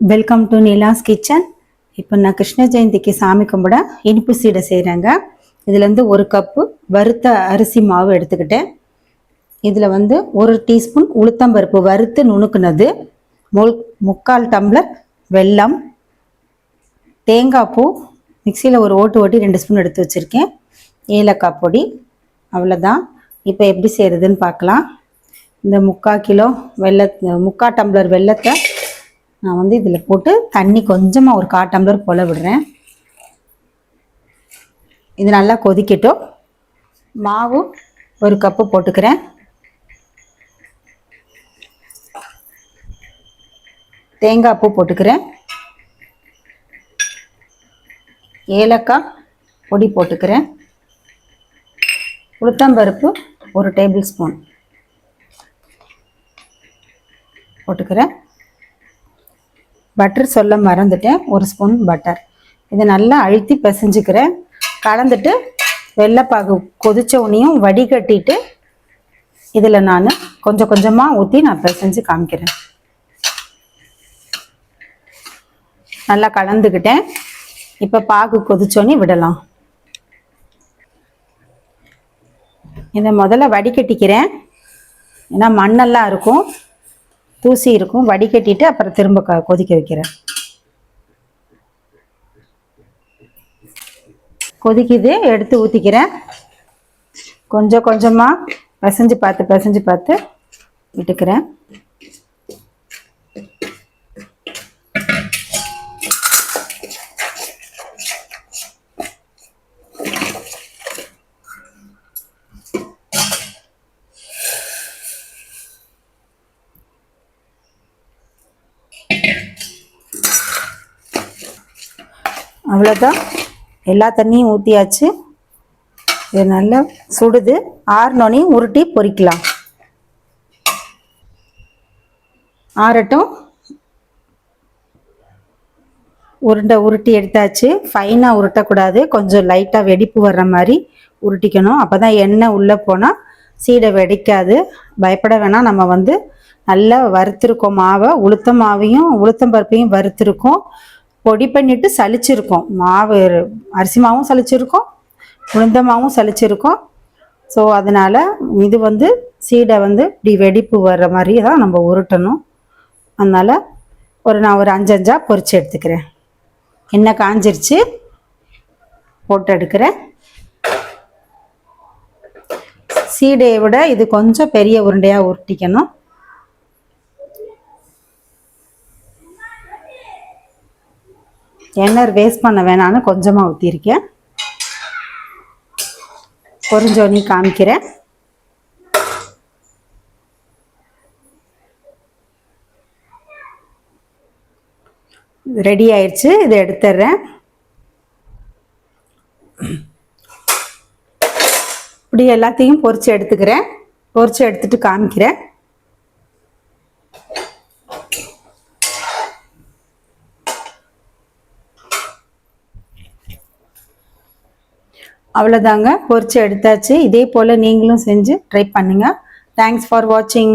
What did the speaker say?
Welcome to Nila's kitchen இப்போ நான் கிருஷ்ண ஜெயந்திக்கு சாமி கும்பிட இனிப்பு சீடை செய்கிறேங்க இதுலேருந்து ஒரு கப்பு வறுத்த அரிசி மாவு எடுத்துக்கிட்டேன். இதில் வந்து ஒரு டீஸ்பூன் உளுத்தம்பருப்பு வறுத்து நுணுக்குனது. முல் முக்கால் டம்ளர் வெல்லம் தேங்காய் பூ மிக்சியில் ஒரு ஓட்டு ஓட்டி ரெண்டு ஸ்பூன் எடுத்து வச்சுருக்கேன். ஏலக்காய் பொடி அவ்வளோதான் இப்போ எப்படி செய்கிறதுன்னு பார்க்கலாம். இந்த முக்கால் கிலோ வெள்ள முக்கால் டம்ளர் வெல்லத்தை நான் வந்து இதில் போட்டு தண்ணி கொஞ்சமாக ஒரு கால் டம்ளர் போல விடுறேன். இது நல்லா கொதிக்கட்டும். மாவு ஒரு கப்பு போட்டுக்கிறேன். தேங்காய் பூ போட்டுக்கிறேன். ஏலக்காய் பொடி போட்டுக்கிறேன். உளுத்தம்பருப்பு ஒரு டேபிள் ஸ்பூன் போட்டுக்கிறேன். பட்டர் சொல்ல மறந்துட்டேன். ஒரு ஸ்பூன் பட்டர் இதை நல்லா அழுத்தி பிசைஞ்சுக்கிறேன் கலந்துட்டு வெள்ளைப்பாகு கொதிச்ச உடனேயும் வடிகட்டிட்டு இதில் நான் கொஞ்சம் கொஞ்சமாக ஊற்றி நான் பிசைஞ்சு காமிக்கிறேன். நல்லா கலந்துக்கிட்டேன். இப்போ பாகு கொதிச்சோன்னே விடலாம். இதை முதல்ல வடிகட்டிக்கிறேன். ஏன்னா மண்ணெல்லாம் இருக்கும். தூசி இருக்கும் வடிகட்டிட்டு அப்புறம் திரும்ப க கொதிக்க வைக்கிறேன். கொதிக்குது எடுத்து ஊற்றிக்கிறேன் கொஞ்சம் கொஞ்சமாக பசைஞ்சு பார்த்து பிசைஞ்சு பார்த்து விட்டுக்கிறேன். அவ்வளோதான் எல்லா தண்ணியும் ஊற்றியாச்சு இது நல்லா சுடுது. ஆறுனோனையும் உருட்டி பொறிக்கலாம். ஆறட்டும். உருண்டை உருட்டி எடுத்தாச்சு. ஃபைனாக உருட்டக்கூடாது. கொஞ்சம் லைட்டாக வெடிப்பு வர்ற மாதிரி உருட்டிக்கணும். அப்போ தான் எண்ணெய் உள்ளே போனால் சீடை வெடிக்காது. பயப்பட வேணாம். நம்ம வந்து நல்லா வறுத்திருக்கோம் மாவை. உளுத்த மாவையும் உளுத்தம் பருப்பையும் வறுத்திருக்கோம். பொடி பண்ணிட்டு சலிச்சிருக்கோம் மாவு அரிசி மாவும் சலிச்சிருக்கோம் உளுந்த மாவும் சலிச்சிருக்கோம் ஸோ அதனால் இது வந்து சீடை வந்து இப்படி வெடிப்பு வர்ற மாதிரி தான் நம்ம உருட்டணும். அதனால் ஒரு நான் ஒரு அஞ்சஞ்சாக பொறிச்சு எடுத்துக்கிறேன். எண்ணெய் காஞ்சிருச்சு. போட்டு எடுக்கிறேன். சீடையை விட இது கொஞ்சம் பெரிய உருண்டையாக உருட்டிக்கணும். எண்ணெய் வேஸ்ட் பண்ண வேணான்னு கொஞ்சமாக ஊற்றிருக்கேன் பொறிஞ்சோனி காமிக்கிறேன். ரெடி ஆயிடுச்சு இதை எடுத்துடுறேன். இப்படி எல்லாத்தையும் பொறிச்சு எடுத்துக்கிறேன். பொறிச்சு எடுத்துட்டு காமிக்கிறேன். அவ்வளோதாங்க பொறிச்சு எடுத்தாச்சு. இதே போல் நீங்களும் செஞ்சு ட்ரை பண்ணுங்கள் தேங்க்ஸ் ஃபார் வாட்சிங்